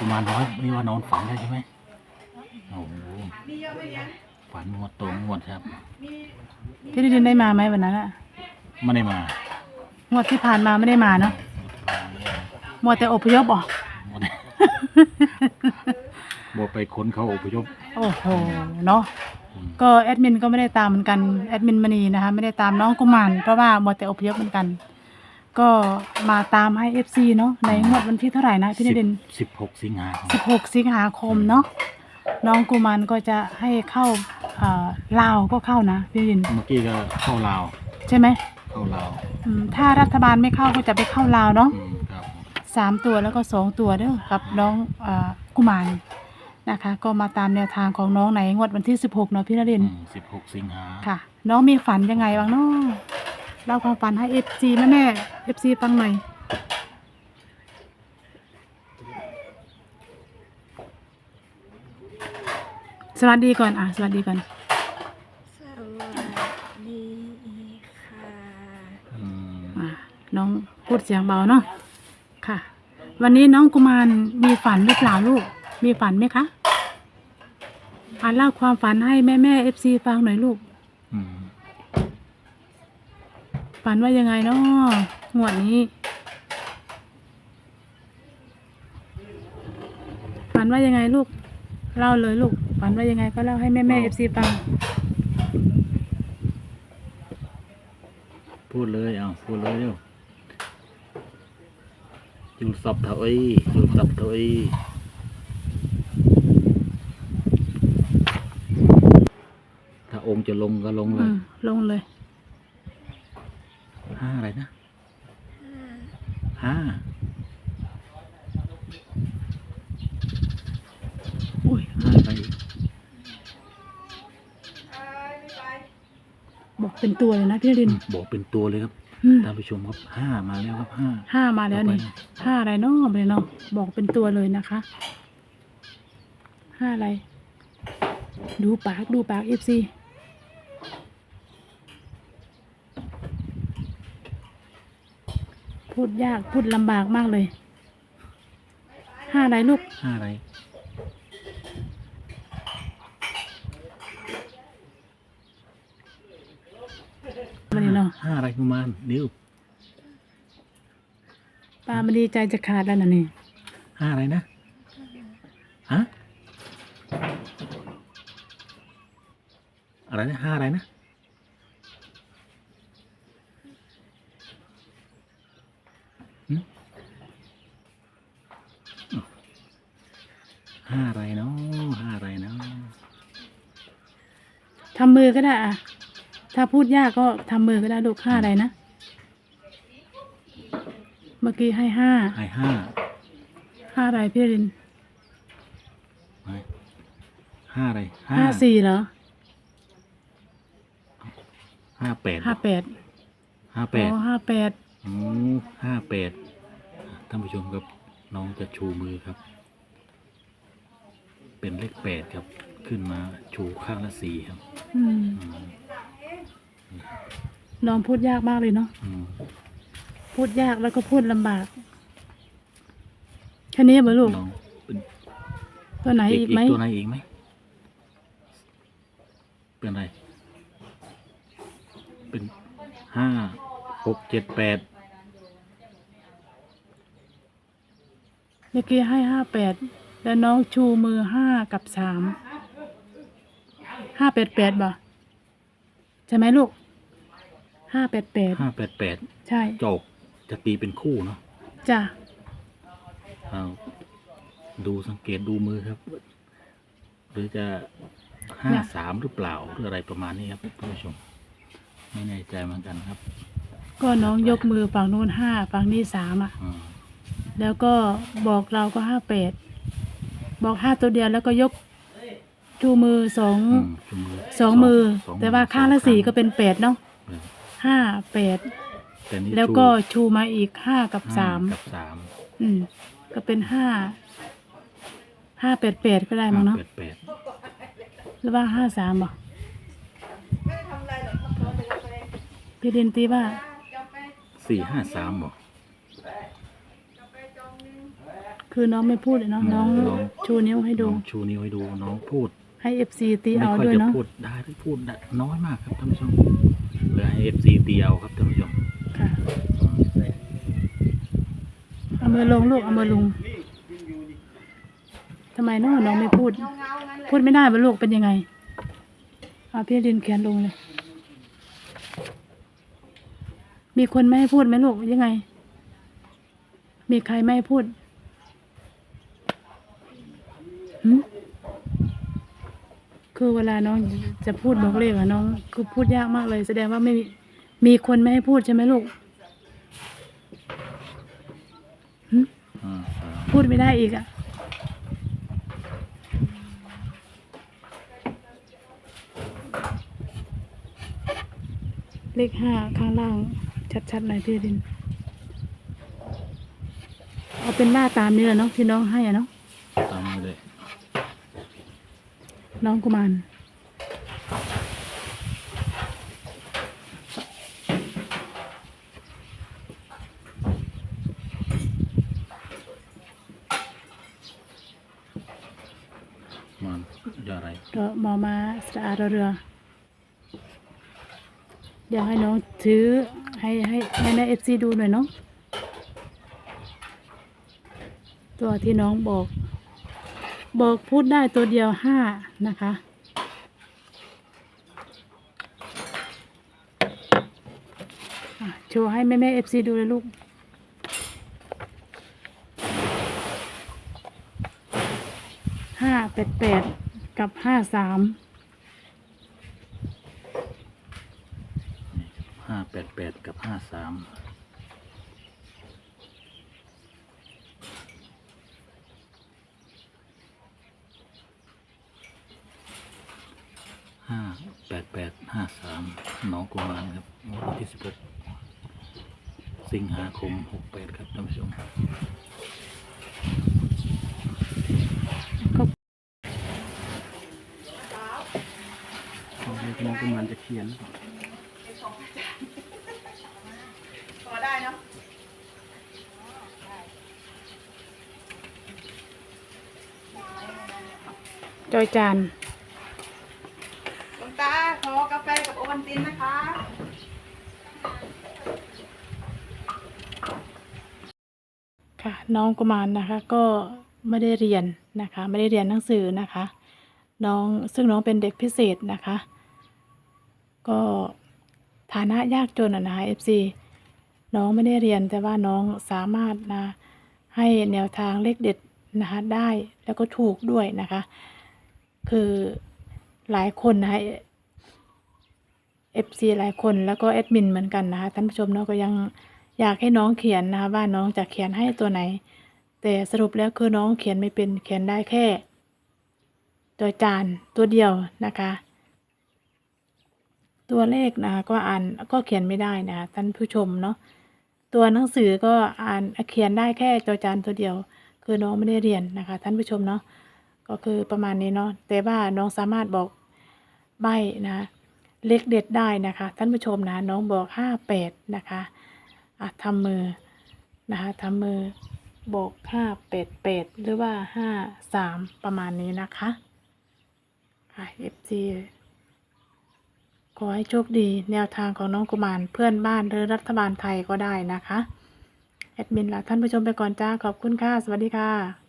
กุมารน้อยนี่ว่านอนฝันได้ใช่ไหมโอ้โหฝันงวดตรงงวดครับ พี่ดินได้มาไหมวันนั้นอะไม่ได้มางวดที่ผ่านมาไม่ได้มาเนาะมัวแต่อพยพเหรองวดบอกไปค้นเขาอพยพ โอ้โห เนาะอืมก็แอดมินก็ไม่ได้ตามเหมือนกัน แอดมินมณีนะคะ ไม่ได้ตามน้องกุมารเพราะว่ามัวแต่อพยพเหมือนกัน ก็มาตามให้ FC เนาะในงวดวันที่เท่าไหร่นะพี่นิดินสิบหกสิงหาคม16 สิงหาคมเนาะน้องกุมารก็จะให้เข้าเอ่อลาวก็เข้านะพี่นิดินเมื่อกี้ก็เข้าลาวใช่ไหมเข้าลาวอืมถ้ารัฐบาลไม่เข้าก็จะไปเข้าลาวเนาะ อืมครับสามตัวแล้วก็สองตัวเด้อกับน้องเอ่อกุมารนะคะ ก็มาตามแนวทางของน้องในงวดวันที่ 16เนาะพี่นรินทร์สิบหกสิงหาค่ะ น้องมีฝันยังไงบ้างเนาะ เล่าความฝันให้เอฟซีแม่แม่เอฟซีฟังหน่อยสวัสดีก่อนอะสวัสดีก่อน สวัสดีค่ะอืมอะน้องพูดเสียงเบาเนาะค่ะ วันนี้น้องกุมารมีฝันหรือเปล่าลูก มีฝันไหมคะอ่านเล่าความฝันให้แม่แม่เอฟซีฟังหน่อยลูก อืม ฝันว่ายังไงเนาะงวดนี้ฝันว่ายังไงลูก เล่าเลยลูกฝันว่ายังไงก็เล่าให้แม่แม่เอฟซีฟัง พูดเลยเอาพูดเลยเร็วอยู่สับเถอยอยู่สับเถอยถ้าองค์จะลงก็ลงเลอืยมลงเลย ห้าอะไรนะห้าอุ้ยห้าไปอีกบอกเป็นตัวเลยนะพี่นรินทร์บอกเป็นตัวเลยครับอืมท่านผู้ชมครับห้ามาแล้วครับห้า ห้ามาแล้วนี่ต่อไป ห้าอะไรเนาะไปเนาะบอกเป็นตัวเลยนะคะห้าอะไร ดูปากดูปากเอฟซี พูดยากพูดลำบากมากเลย ห้าอะไรลูก ห้าอะไรมาเลยเนาะห้าอะไรกุมารเดี๋ยวปลามันดีใจจะขาดแล้วนะนี่ห้าอะไรนะฮะอะไรนะห้าอะไรนะหึห้าอะไรเนาะห้าอะไรเนาะ ทำมือก็ได้อะถ้าพูดยากก็ทำมือก็ได้ลูกห้าอะไรนะ เมื่อกี้ให้ห้าให้ห้าห้าอะไรพี่รินไปห้าอะไรห้าสี่เหรอห้าแปดห้าแปดห้าแปอ๋ดอห้าแปดอืมห้าแปดท่านผู้ชมครับน้องจะชูมือครับ เป็นเลขแปดครับ ขึ้นมาชูข้างละสี่ครับอืมอืมน้องพูดยากมากเลยเนาะอืมพูดยากแล้วก็พูดลำบากแค่นี้เหรอลูกน้องเป็นตัวไหนอีอีกกอีไหมกตัวไหนอีกไหมเป็นอะไร เป็นห้าหกเจ็ดแปดเมื่อกี้ให้ห้าแปดแล้วน้องชูมือห้ากับสาม ห้าแปดแปดบ่ใช่ไหมลูกห้าแปดแปดห้าแปดแปดใช่จกจะตีเป็นคู่เนาะจ้ะเอาดูสังเกตดูมือครับ หรือจะห้าสามหรือเปล่าหรืออะไรประมาณนี้ครับท่านผู้ชม ไม่แน่ใจเหมือนกันครับ ก็น้องยกมือฝั่งนู้นห้าฝั่งนี้สามอะอืมแล้วก็บอกเราก็ห้าแปดบอกห้าตัวเดียวแล้วก็ยก ชูมือสองอืมชูมือสองมือสองแต่ว่าข้างละสี่ก็เป็นแปดเนาะเออห้าแปดแต่นี่แล้วชูก็ชูมาอีกห้ากับห้สามกับสามอืม ก็เป็นห้าห้าแปดแปดก็ได้มั้งเนาะแปดแปดหรือว่าห้าสามบ่พี่ดินตีว่าสี่ห้าสามบอก คือน้องไม่พูดเลยเนาะน้องน้อง ชูนิ้วให้ดู น้องชูนิ้วให้ดูน้องพูด ให้เอฟซีตีไม่เอาค่อยด้วยจะเนาะ พูดได้หรือพูดได้น้อยมากครับท่านผู้ชมเลยให้เอฟซีตีเอาครับท่านผู้ชมค่ะ เอามือลงลูก เอามือลงทำไมน้องน้องไม่พูด พูดไม่ได้ปะลูกเป็นยังไงเอาพี่ดินแขนลงเลย มีคนไม่ให้พูดไหมลูกยังไง มีใครไม่ให้พูดหืม คือเวลาน้องจะพูดบอกเลขอะน้อง คือพูดยากมากเลย แสดงว่าไม่มีมีคนไม่ให้พูดใช่ไหมลูกหืมอ่าสามพูดไม่ได้อีกอะเลขห้าข้างล่าง ชัดๆหน่อยพี่ดิน เอาเป็นหน้าตามนี้แหละเนาะที่น้องให้อะเนาะตามมาเลย น้องกุมารมันจะอะไรรอมอมาสระอารอเรือเดี๋ยวให้น้องถือให้ให้ให้ในเอฟซีดูหน่อยเนาะตัวที่น้องบอก บอกพูดได้ตัวเดียวห้านะคะ โชว์ให้แม่แม่เอฟซีดูเลยลูก ห้าแปดแปดกับห้าสาม ห้าแปดแปดกับห้าสาม ห้าแปดแปดห้าสามน้องกุมารครับวันที่สิบหกสิงหาคมหกแปดครับท่านผู้ชมน้องกุมารจะเขียนจอยจานหลวงตา ขอกาแฟกับโอวันตินนะคะ ค่ะน้องกุมารนะคะก็ไม่ได้เรียนนะคะ ไม่ได้เรียนหนังสือนะคะ น้องซึ่งน้องเป็นเด็กพิเศษนะคะ ก็ฐานะยากจนอะนะคะ FC น้องไม่ได้เรียนแต่ว่าน้องสามารถนะให้แนวทางเลขเด็ดนะคะได้แล้วก็ถูกด้วยนะคะ คือหลายคนนะคะ FC หลายคนแล้วก็แอดมินเหมือนกันนะคะท่านผู้ชมเนาะก็ยังอยากให้น้องเขียนนะคะว่าน้องจะเขียนให้ตัวไหน แต่สรุปแล้วคือน้องเขียนไม่เป็นเขียนได้แค่ ตัวจานตัวเดียวนะคะ ตัวเลขนะคะก็อ่านก็เขียนไม่ได้นะคะท่านผู้ชมเนาะตัวหนังสือก็อ่านเขียนได้แค่ตัวจานตัวเดียว คือน้องไม่ได้เรียนนะคะ ท่านผู้ชมเนาะก็คือประมาณนี้เนาะแต่ว่าน้องสามารถบอกใบนะ เลขเด็ดได้นะคะ ท่านผู้ชมนะน้องบอกห้าแปดนะคะอะทำมือนะคะทำมือบอกห้าแปดแปดหรือว่าห้าสามประมาณนี้นะคะค่ะ FG ขอให้โชคดีแนวทางของน้องกุมารเพื่อนบ้านหรือรัฐบาลไทยก็ได้นะคะ แอดมินลาท่านผู้ชมไปก่อนจ้า ขอบคุณค่ะ สวัสดีค่ะ